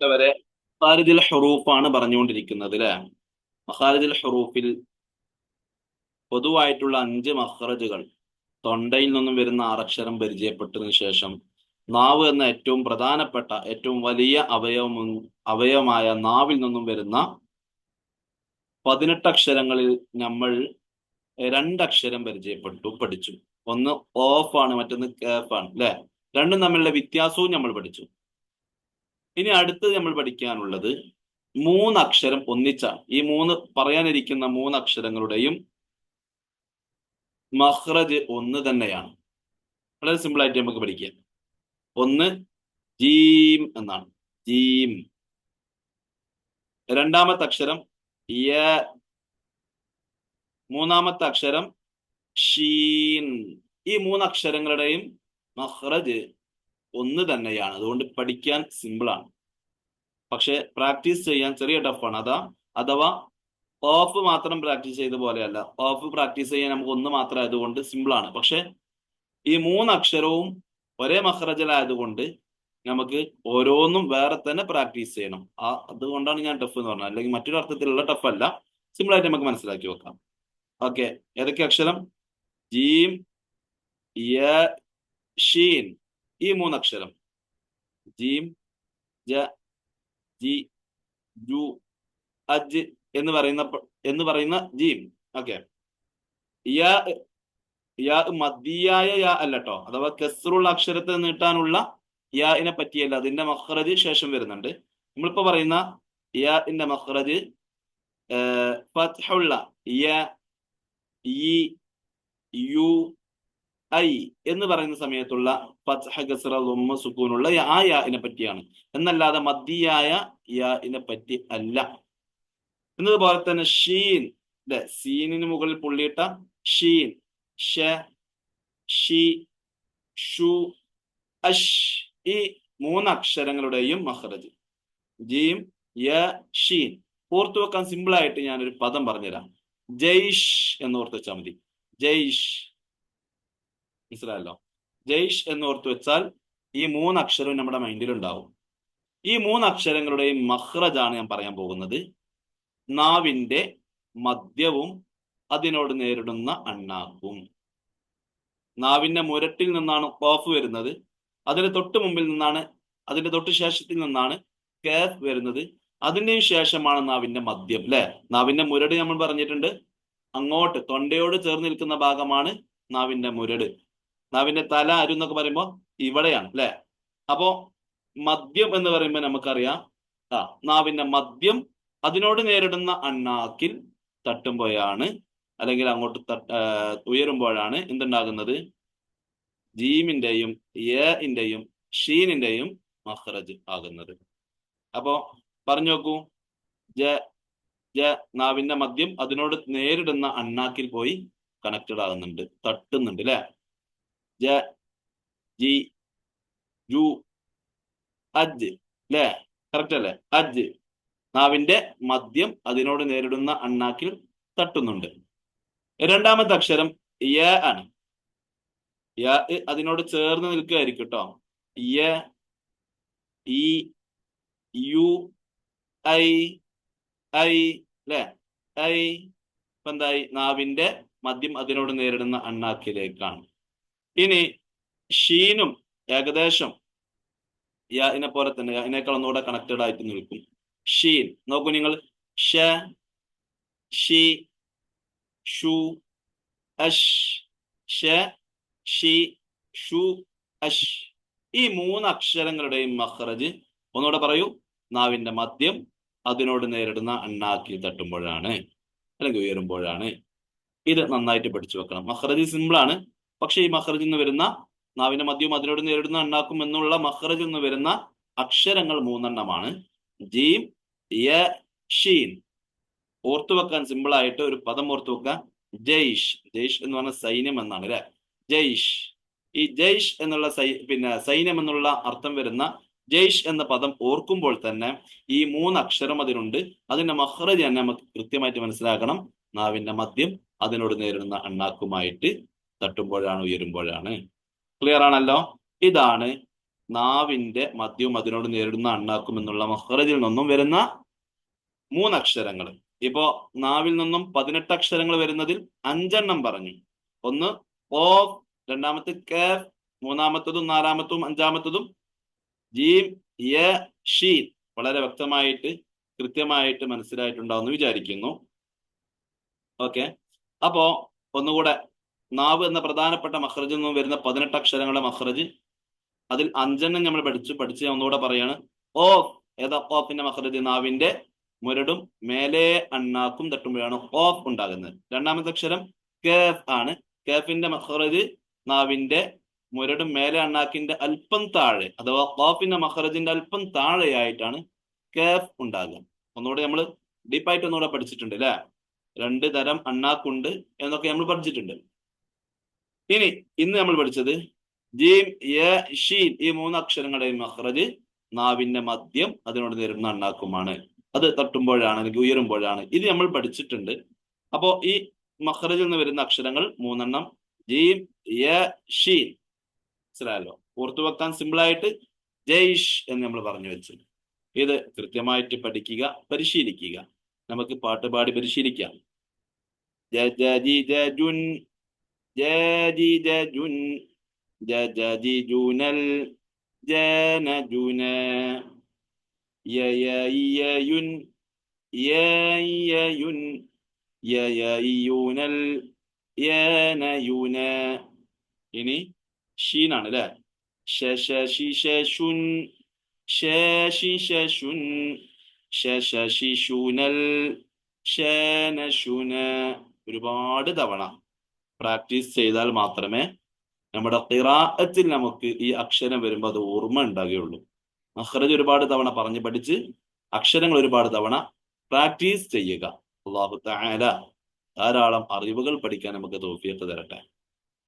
വരെ മഖാരിജിൽ ഹുറൂഫാണ് പറഞ്ഞുകൊണ്ടിരിക്കുന്നത് അല്ലെ മഖാരിദിൽ ഹുറൂഫിൽ പൊതുവായിട്ടുള്ള അഞ്ച് മഹ്റജുകൾ തൊണ്ടയിൽ നിന്നും വരുന്ന ആറക്ഷരം പരിചയപ്പെട്ടതിന് ശേഷം നാവ് എന്ന ഏറ്റവും പ്രധാനപ്പെട്ട ഏറ്റവും വലിയ അവയവം അവയവമായ നാവിൽ നിന്നും വരുന്ന പതിനെട്ട് അക്ഷരങ്ങളിൽ നമ്മൾ രണ്ടക്ഷരം പരിചയപ്പെട്ടു പഠിച്ചു. ഒന്ന് ഓഫ് ആണ് മറ്റൊന്ന് കേഫ് ആണ് അല്ലെ രണ്ടും തമ്മിലുള്ള വ്യത്യാസവും നമ്മൾ പഠിച്ചു. ഇനി അടുത്തത് നമ്മൾ പഠിക്കാനുള്ളത് മൂന്ന് അക്ഷരം ഒന്നിച്ചാണ്. ഈ മൂന്ന് പറയാനിരിക്കുന്ന മൂന്ന് അക്ഷരങ്ങളുടെയും മഹ്റജ് ഒന്ന് തന്നെയാണ്. വളരെ സിമ്പിൾ ആയിട്ട് നമുക്ക് പഠിക്കാം. ഒന്ന് ജീം എന്നാണ്. ജീം. രണ്ടാമത്തെ അക്ഷരം മൂന്നാമത്തെ അക്ഷരം ഷീൻ. ഈ മൂന്ന് അക്ഷരങ്ങളുടെയും മഹ്റജ് ഒന്ന് തന്നെയാണ്. അതുകൊണ്ട് പഠിക്കാൻ സിമ്പിളാണ് പക്ഷെ പ്രാക്ടീസ് ചെയ്യാൻ ചെറിയ ടഫാണ് അതാ അഥവാ ഓഫ് മാത്രം പ്രാക്ടീസ് ചെയ്ത പോലെയല്ല. ഓഫ് പ്രാക്ടീസ് ചെയ്യാൻ നമുക്ക് ഒന്ന് മാത്രം ആയതുകൊണ്ട് സിമ്പിളാണ് പക്ഷെ ഈ മൂന്ന് അക്ഷരവും ഒരേ മഹ്റജലായതുകൊണ്ട് നമുക്ക് ഓരോന്നും വേറെ തന്നെ പ്രാക്ടീസ് ചെയ്യണം. ആ അതുകൊണ്ടാണ് ഞാൻ ടഫ് എന്ന് പറഞ്ഞത്. അല്ലെങ്കിൽ മറ്റൊരു അർത്ഥത്തിലുള്ള ടഫ് അല്ല. സിമ്പിൾ ആയിട്ട് നമുക്ക് മനസ്സിലാക്കി വെക്കാം ഓക്കെ ഏതൊക്കെ അക്ഷരം? ജീം ഷീൻ. ഈ മൂന്ന് അക്ഷരം. ജീം ജ ജി ജു അജ് എന്ന് പറയുന്ന എന്ന് പറയുന്ന ജീം. ഓക്കെ. യാ യാ മദിയായ യാ അല്ല കേട്ടോ അഥവാ കെസറുള്ള അക്ഷരത്തെ നീട്ടാനുള്ള യാഇനെ പറ്റിയല്ല. അതിന്റെ മഹ്റജ് ശേഷം വരുന്നുണ്ട്. നമ്മളിപ്പോ പറയുന്ന യാഇന്റെ മഹ്റജ് ഫത്ഹുള്ള യ യു ഐ എന്ന് പറയുന്ന സമയത്തുള്ള ഫത്ഹ സുക്കൂനുള്ള ആ യാഇനെ പറ്റിയാണ്. എന്നല്ലാതെ മദ്ദിയായ യാഇനെ പറ്റി അല്ല. എന്നതുപോലെ തന്നെ ഷീൻ സീനിന് മുകളിൽ പുള്ളിയിട്ട ഷീൻ ഷി ഷു അഷ് ഈ മൂന്ന് അക്ഷരങ്ങളുടെയും മഹ്റജ്. ജീം യ ഷീൻ. ഓർത്തു വെക്കാൻ സിമ്പിൾ ആയിട്ട് ഞാനൊരു പദം പറഞ്ഞുതരാം. ജയ്ഷ് എന്ന് ഓർത്ത് വെച്ചാൽ മതി. ജയ്ഷ്. മനസ്സിലായല്ലോ? ജയ്ഷ് എന്ന് ഓർത്തു വെച്ചാൽ ഈ മൂന്ന് അക്ഷരവും നമ്മുടെ മൈൻഡിൽ ഉണ്ടാവും. ഈ മൂന്ന് അക്ഷരങ്ങളുടെയും മഹ്റജാണ് ഞാൻ പറയാൻ പോകുന്നത്. നാവിന്റെ മദ്യവും അതിനോട് നേരിടുന്ന അണ്ണാക്കും. നാവിന്റെ മുരട്ടിൽ നിന്നാണ് കോഫ് വരുന്നത്. അതിന്റെ തൊട്ട് മുമ്പിൽ നിന്നാണ് അതിന്റെ തൊട്ട് ശേഷത്തിൽ നിന്നാണ് കേഫ് വരുന്നത്. അതിന്റെയും ശേഷമാണ് നാവിന്റെ മദ്യം അല്ലെ? നാവിന്റെ മുരട് നമ്മൾ പറഞ്ഞിട്ടുണ്ട്. അങ്ങോട്ട് തൊണ്ടയോട് ചേർന്ന് നിൽക്കുന്ന ഭാഗമാണ് നാവിന്റെ മുരട്. നാവിന്റെ തല അരു എന്നൊക്കെ പറയുമ്പോൾ ഇവിടെയാണ് അല്ലെ? അപ്പോ മദ്യം എന്ന് പറയുമ്പോൾ നമുക്കറിയാം ആ നാവിന്റെ മദ്യം അതിനോട് നേരിടുന്ന അണ്ണാക്കിൽ തട്ടുമ്പോഴാണ് അല്ലെങ്കിൽ അങ്ങോട്ട് ഉയരുമ്പോഴാണ് എന്തുണ്ടാകുന്നത്? ജീമിന്റെയും ഏന്റെയും ഷീനിന്റെയും മഹ്റജ് ആകുന്നത്. അപ്പോ പറഞ്ഞു നോക്കൂ ജ ജ നാവിന്റെ മദ്യം അതിനോട് നേരിടുന്ന അണ്ണാക്കിൽ പോയി കണക്റ്റഡ് ആകുന്നുണ്ട് തട്ടുന്നുണ്ട് അല്ലെ? ജ ജി ജു അജ് അല്ലേ കറക്റ്റ് അല്ലേ? അജ് നാവിന്റെ മദ്യം അതിനോട് നേരിടുന്ന അണ്ണാക്കിൽ തട്ടുന്നുണ്ട്. രണ്ടാമത്തെ അക്ഷരം യ ആണ്. യ അതിനോട് ചേർന്ന് നിൽക്കുകയായിരിക്കും കേട്ടോ. യ ഇ യു ഐ ഐ അല്ലേ ഐ എന്തായി? നാവിന്റെ മദ്യം അതിനോട് നേരിടുന്ന അണ്ണാക്കിലേക്കാണ്. ഇനി ഷീനും ഏകദേശം യാഇനെ പോലെ തന്നെ യാഇനേക്കാൾ ഒന്നുകൂടെ കണക്റ്റഡ് ആയിട്ട് നിൽക്കും ഷീൻ നോക്കൂ നിങ്ങൾ. ഷ ഷി അഷ് ഷ ഷി അഷ്. ഈ മൂന്ന് അക്ഷരങ്ങളുടെയും മഹ്റജ് ഒന്നുകൂടെ പറയൂ. നാവിന്റെ മദ്യം അതിനോട് നേരിടുന്ന അണ്ണാക്കി തട്ടുമ്പോഴാണ് അല്ലെങ്കിൽ ഉയരുമ്പോഴാണ്. ഇത് നന്നായിട്ട് പഠിച്ചു വെക്കണം. മഹ്റജ് സിമ്പിൾ ആണ് പക്ഷെ ഈ മഹ്റജിൽ നിന്ന് വരുന്ന നാവിന്റെ മദ്യവും അതിനോട് നേരിടുന്ന അണ്ണാക്കും എന്നുള്ള മഹ്റജിൽ നിന്ന് വരുന്ന അക്ഷരങ്ങൾ മൂന്നെണ്ണമാണ്. ജീം യ ഷീൻ. ഓർത്തു വെക്കാൻ സിമ്പിൾ ആയിട്ട് ഒരു പദം ഓർത്തു വെക്കുക. ജയ്ഷ്. ജയ്ഷ് എന്ന് പറഞ്ഞ സൈന്യം എന്നാണ് അല്ലെ? ജയ്ഷ്. ഈ ജയ്ഷ് എന്നുള്ള സൈ പിന്നെ സൈന്യം എന്നുള്ള അർത്ഥം വരുന്ന ജയ്ഷ് എന്ന പദം ഓർക്കുമ്പോൾ തന്നെ ഈ മൂന്ന് അക്ഷരം അതിനുണ്ട്. അതിന്റെ മഹ്റജ് തന്നെ നമുക്ക് കൃത്യമായിട്ട് മനസ്സിലാക്കണം. നാവിന്റെ മദ്യം അതിനോട് നേരിടുന്ന അണ്ണാക്കുമായിട്ട്. തട്ടുമ്പോഴാണ് ഉയരുമ്പോഴാണ്. ക്ലിയർ ആണല്ലോ? ഇതാണ് നാവിന്റെ മദ്യവും അതിനോട് നേരിടുന്ന അണ്ണാക്കും എന്നുള്ള മഹ്റജിൽ നിന്നും വരുന്ന മൂന്നക്ഷരങ്ങൾ. ഇപ്പോ നാവിൽ നിന്നും പതിനെട്ട് അക്ഷരങ്ങൾ വരുന്നതിൽ അഞ്ചെണ്ണം പറഞ്ഞു. ഒന്ന് ഓഫ് രണ്ടാമത്തെ കേഫ് മൂന്നാമത്തതും നാലാമത്തതും അഞ്ചാമത്തതും ജീം യ ഷീൻ വളരെ വ്യക്തമായിട്ട് കൃത്യമായിട്ട് മനസ്സിലായിട്ടുണ്ടാവുമെന്ന് വിചാരിക്കുന്നു. ഓക്കെ. അപ്പോ ഒന്നുകൂടെ നാവ് എന്ന പ്രധാനപ്പെട്ട മഹ്റജിൽ നിന്നും വരുന്ന പതിനെട്ട് അക്ഷരങ്ങളുടെ മഹ്റജ് അതിൽ അഞ്ചെണ്ണം നമ്മൾ പഠിച്ചു പഠിച്ച് ഒന്നുകൂടെ പറയാണ്. ഓ ഏതാ? ഓഫിന്റെ മഹ്റജ് നാവിന്റെ മുരടും മേലെ അണ്ണാക്കും തട്ടുമ്പോഴാണ് ഓഫ് ഉണ്ടാകുന്നത്. രണ്ടാമത്തെ അക്ഷരം കേഫ് ആണ്. കേഫിന്റെ മഹ്റജ് നാവിന്റെ മുരടും മേലെ അണ്ണാക്കിന്റെ അല്പം താഴെ അഥവാ ഓഫിന്റെ മഹ്റജിന്റെ അല്പം താഴെയായിട്ടാണ് കേഫ് ഉണ്ടാകുക. ഒന്നുകൂടെ നമ്മൾ ഡീപ്പായിട്ട് ഒന്നുകൂടെ പഠിച്ചിട്ടുണ്ട് അല്ലെ രണ്ട് തരം അണ്ണാക്കുണ്ട് എന്നൊക്കെ നമ്മൾ പഠിച്ചിട്ടുണ്ട്. ഇനി ഇന്ന് നമ്മൾ പഠിച്ചത് ജീം യ ഷീൻ ഈ മൂന്ന് അക്ഷരങ്ങളുടെയും മഹ്റജ് നാവിന്റെ മദ്യം അതിനോട് നേരിടുന്ന അണ്ണാക്കുമാണ്. അത് തട്ടുമ്പോഴാണ് അല്ലെങ്കിൽ ഉയരുമ്പോഴാണ്. ഇത് നമ്മൾ പഠിച്ചിട്ടുണ്ട്. അപ്പോ ഈ മഹ്റജിൽ നിന്ന് വരുന്ന അക്ഷരങ്ങൾ മൂന്നെണ്ണം. ജീം യ ഷീൻ. മനസ്സിലായല്ലോ? ഓർത്തു വെക്കാൻ സിമ്പിൾ ആയിട്ട് ജയ്ഷ് എന്ന് നമ്മൾ പറഞ്ഞു വെച്ചു. ഇത് കൃത്യമായിട്ട് പഠിക്കുക പരിശീലിക്കുക. നമുക്ക് പാട്ട് പാടി പരിശീലിക്കാം. ജ ജി ജ ജജുൻ ജജി ജുനൽ ജനജുന. യയയുൻ യയയുനൽ യനയുന. ഇനി ഷീനാണ് അല്ലെ ശശിശുൻ ശശിശുൻ ശശിശുനൽ ശനശുന. ഒരുപാട് തവണ പ്രാക്ടീസ് ചെയ്താൽ മാത്രമേ നമ്മുടെ ഖിറാഅത്തിൽ നമുക്ക് ഈ അക്ഷരം വരുമ്പോൾ അത് ഓർമ്മ ഉണ്ടാകുകയുള്ളൂ. മഹ്റജ് ഒരുപാട് തവണ പറഞ്ഞു പഠിച്ച് അക്ഷരങ്ങൾ ഒരുപാട് തവണ പ്രാക്ടീസ് ചെയ്യുക. അള്ളാഹു തആല ധാരാളം അറിവുകൾ പഠിക്കാൻ നമുക്ക് തോഫിയൊക്കെ തരട്ടെ.